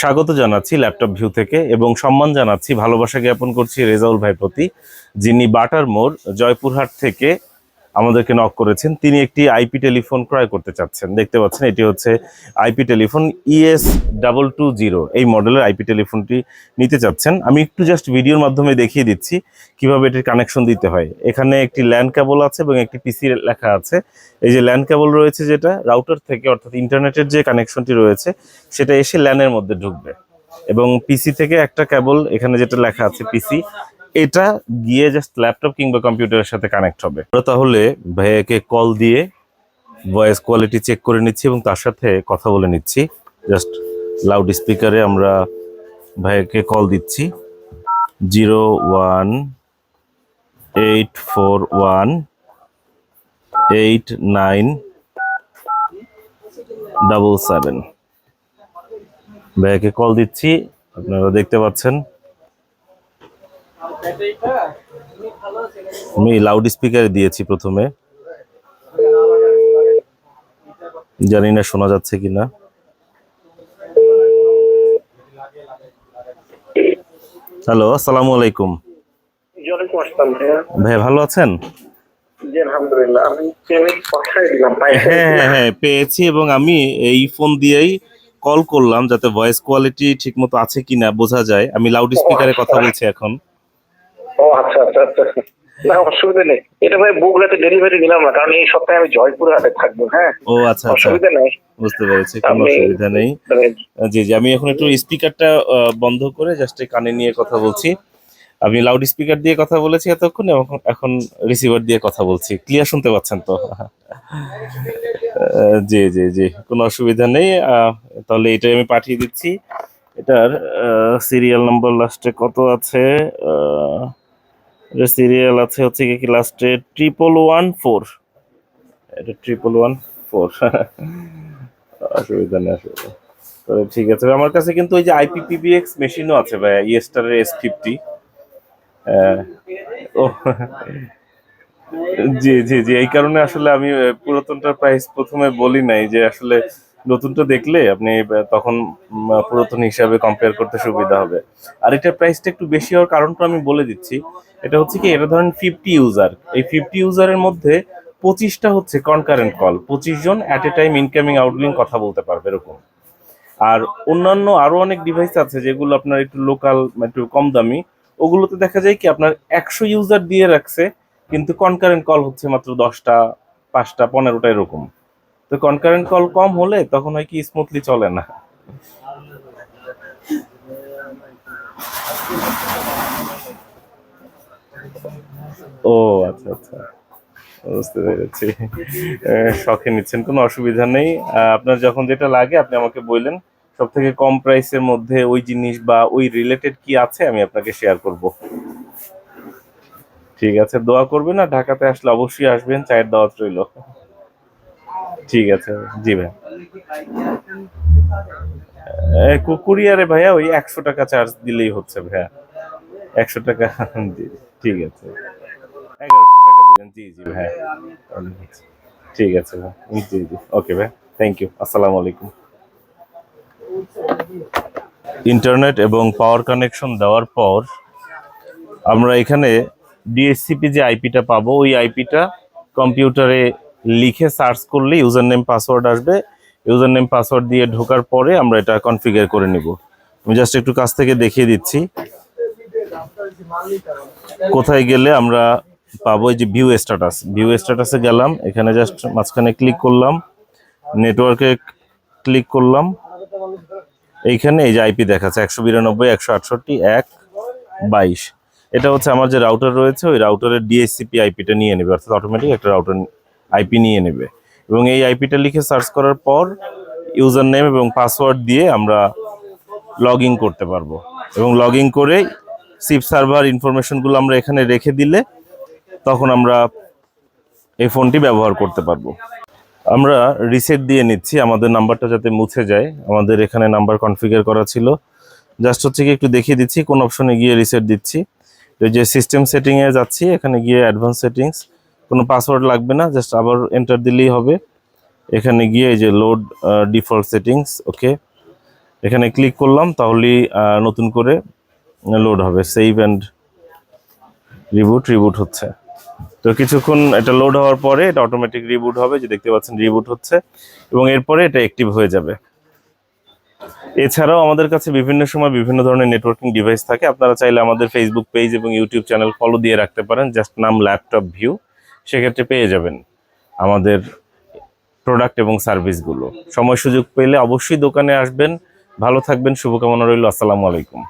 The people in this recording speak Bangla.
স্বাগত জানাচ্ছি ল্যাপটপ ভিউ থেকে এবং সম্মান জানাচ্ছি, ভালোবাসা জ্ঞাপন করছি রেজাউল ভাইপতি, যিনি বাটার মোড় জয়পুরহাট থেকে আমাদেরকে নক করেছেন। তিনি একটি আইপি টেলিফোন ক্রয় করতে চাচ্ছেন। দেখতে পাচ্ছেন, এটি হচ্ছে IP telephone ES double two zero এই মডেলের আইপি টেলিফোনটি নিতে চাচ্ছেন। আমি একটু জাস্ট ভিডিওর মাধ্যমে দেখিয়ে দিচ্ছি কীভাবে এটির কানেকশন দিতে হয়। এখানে একটি ল্যান্ড কেবল আছে এবং একটি পিসি লেখা আছে। এই যে ল্যান্ড কেবল রয়েছে যেটা রাউটার থেকে অর্থাৎ ইন্টারনেটের যে কানেকশনটি রয়েছে, সেটা এসে ল্যানের মধ্যে ঢুকবে। এবং পিসি থেকে একটা কেবল এখানে যেটা লেখা আছে পিসি এটা গিয়ে জাস্ট ল্যাপটপ কিংবা কম্পিউটারের সাথে কানেক্ট হবে। তাহলে ভাইয়াকে কল দিয়ে ভয়েস কোয়ালিটি চেক করে নিচ্ছি এবং তার সাথে কথা বলে নিচ্ছি। জাস্ট লাউড স্পিকারে আমরা ভাইয়াকে কল দিচ্ছি। Zero one eight four one eight nine double seven. ভাইয়াকে কল দিচ্ছি, আপনারা দেখতে পাচ্ছেন। আমি লাউড স্পিকারে দিয়েছি প্রথমে। জানি না শোনা যাচ্ছে কিনা। হ্যালো আসসালামু আলাইকুম। ভাই ভালো আছেন? হ্যাঁ হ্যাঁ হ্যাঁ পেয়েছি এবং আমি এই ফোন দিয়েই কল করলাম যাতে ভয়েস কোয়ালিটি ঠিকমতো আছে কিনা বোঝা যায়। আমি লাউড স্পিকারে কথা বলছি এখন। ও আচ্ছা আচ্ছা আচ্ছা। না অসুবিধা নেই। এটা ভাই বগুড়াতে ডেলিভারি দিলাম না কারণ এই সপ্তাহে আমি জয়পুর হাটে থাকব হ্যাঁ? ও আচ্ছা আচ্ছা। অসুবিধা নেই। বুঝতে পেরেছি কোনো অসুবিধা নেই। জি জি আমি এখন একটু স্পিকারটা বন্ধ করে জাস্ট কানে নিয়ে কথা বলছি। আমি লাউড স্পিকার দিয়ে কথা বলেছি এতক্ষণ এবং এখন রিসিভার দিয়ে কথা বলছি। ক্লিয়ার শুনতে পাচ্ছেন তো? জি জি জি কোনো অসুবিধা নেই। তাহলে এটাই আমি পাঠিয়ে দিচ্ছি। এটার সিরিয়াল নাম্বার লাস্টে কত আছে? সিরিয়াল আছে, হচ্ছে কি লাস্টে ট্রিপল ওয়ান ফোর এটা ট্রিপল ওয়ান ফোর অসুবিধা নেই, অসুবিধা তো ঠিক আছে আমার কাছে কিন্তু ওই যে আইপিপিবিএক্স মেশিনও আছে ভাই ইয়েস্টারের এস ফিফটি ও। জি জি জি, এই কারণে আসলে আমি পুরাতনটার প্রাইস প্রথমে বলি নাই যে আসলে নতুনটা দেখলে আপনি তখন পুরাতন হিসাবে কম্পেয়ার করতে সুবিধা হবে। আর এটার প্রাইসটা একটু বেশি হওয়ার কারণটা আমি বলে দিচ্ছি। এটা হচ্ছে কি, এটা ধরেন ফিফটি ইউজার এই ফিফটি ইউজারের মধ্যে পঁচিশটা হচ্ছে কনকারেন্ট কল পঁচিশ জন at a time incoming outgoing কথা বলতে পারবে এরকম। আর অন্যান্য আরও অনেক ডিভাইস আছে যেগুলো আপনার একটু লোকাল একটু কম দামি। ওগুলোতে দেখা যায় কি, আপনার একশো ইউজার দিয়ে রাখছে, কিন্তু কনকারেন্ট কল হচ্ছে মাত্র দশটা, পাঁচটা, পনেরোটা এরকম। তো কনকারেন্ট কল কম হলে তখন হয় কি স্মুথলি চলে না। ও আচ্ছা আচ্ছা। বুঝতে পেরেছি। শখে নিচ্ছেন, কোনো অসুবিধা নেই। আপনার যখন যেটা লাগে, আপনি আমাকে বললেন সব থেকে কম প্রাইসের মধ্যে ওই জিনিস বা ওই রিলেটেড কি আছে, আমি আপনাকে শেয়ার করব। ঠিক আছে, দোয়া করবেন না ঢাকাতে আসলে অবশ্যই আসবেন, চায়ের দাওয়াত রইল। ঠিক আছে, জি ভাই। কুরিয়ারে ভাইয়া ওই একশো টাকা চার্জ দিলেই হচ্ছে ভাইয়া। একশো টাকা ঠিক আছে। এগারোশো টাকা দিবেন জি জি ভাই ঠিক আছে ভাই জি জি ওকে ভাই থ্যাংক ইউ আসসালামু আলাইকুম। ইন্টারনেট এবং পাওয়ার কানেকশন দেওয়ার পর আমরা এখানে ডিএসসিপি যে আইপিটা পাবো, ওই আইপিটা কম্পিউটারে লিখে সার্চ করলে ইউজার নেম পাসওয়ার্ড আসবে। ইউজার নেম পাসওয়ার্ড দিয়ে ঢোকার পরে আমরা এটা কনফিগার করে নিব। আমি জাস্ট একটু কাছ থেকে দেখিয়ে দিচ্ছি। কোথায় গেলে আমরা পাবো এই যে ভিউ স্ট্যাটাস। ভিউ স্ট্যাটাসে গেলাম, এখানে জাস্ট মাঝখানে ক্লিক করলাম, নেটওয়ার্কে ক্লিক করলাম। এইখানে এই যে আইপি দেখাচ্ছে, একশো বিরানব্বই, একশো আটষট্টি, এক, বাইশ। এটা হচ্ছে আমার যে রাউটার রয়েছে, ওই রাউটারের ডিএসসিপি আইপিটা নিয়ে নেবে। অর্থাৎ অটোমেটিক একটা রাউটার আইপি নিয়ে নেবে। এবং এই আইপিটা লিখে সার্চ করার পর ইউজার নেম এবং পাসওয়ার্ড দিয়ে আমরা লগ করতে পারব। এবং লগ ইন করে সিপ সার্ভার ইনফরমেশনগুলো আমরা এখানে রেখে দিলে তখন আমরা এই ফোনটি ব্যবহার করতে পারব। আমরা রিসেট দিয়ে নিচ্ছি, আমাদের নাম্বারটা যাতে মুছে যায়। আমাদের এখানে নাম্বার কনফিগার করা ছিল। জাস্ট হচ্ছে একটু দেখিয়ে দিচ্ছি, কোন অপশনে গিয়ে রিসেট দিচ্ছি। যে সিস্টেম সেটিংয়ে যাচ্ছি, এখানে গিয়ে অ্যাডভান্স সেটিংস কোনো পাসওয়ার্ড লাগবে না জাস্ট আবার এন্টার দিলেই হবে। এখানে গিয়ে এই যে লোড ডিফল্ট সেটিংস ওকে এখানে ক্লিক করলাম, তাহলেই নতুন করে লোড হবে। সেভ অ্যান্ড রিবুট রিবুট হচ্ছে। তো কিছুক্ষণ এটা লোড হওয়ার পরে এটা অটোমেটিক রিবুট হবে, যে দেখতে পাচ্ছেন রিবুট হচ্ছে, এবং এরপরে এটা অ্যাক্টিভ হয়ে যাবে। এছাড়াও আমাদের কাছে বিভিন্ন সময় বিভিন্ন ধরনের নেটওয়ার্কিং ডিভাইস থাকে। আপনারা চাইলে আমাদের ফেসবুক পেজ এবং ইউটিউব চ্যানেল ফলো দিয়ে রাখতে পারেন। জাস্ট নাম ল্যাপটপ ভিউ সেক্ষেত্রে পেয়ে যাবেন আমাদের প্রোডাক্ট এবং সার্ভিসগুলো সময় সুযোগ পেলে অবশ্যই দোকানে আসবেন। ভালো থাকবেন, শুভকামনা রইল, আসসালামু আলাইকুম।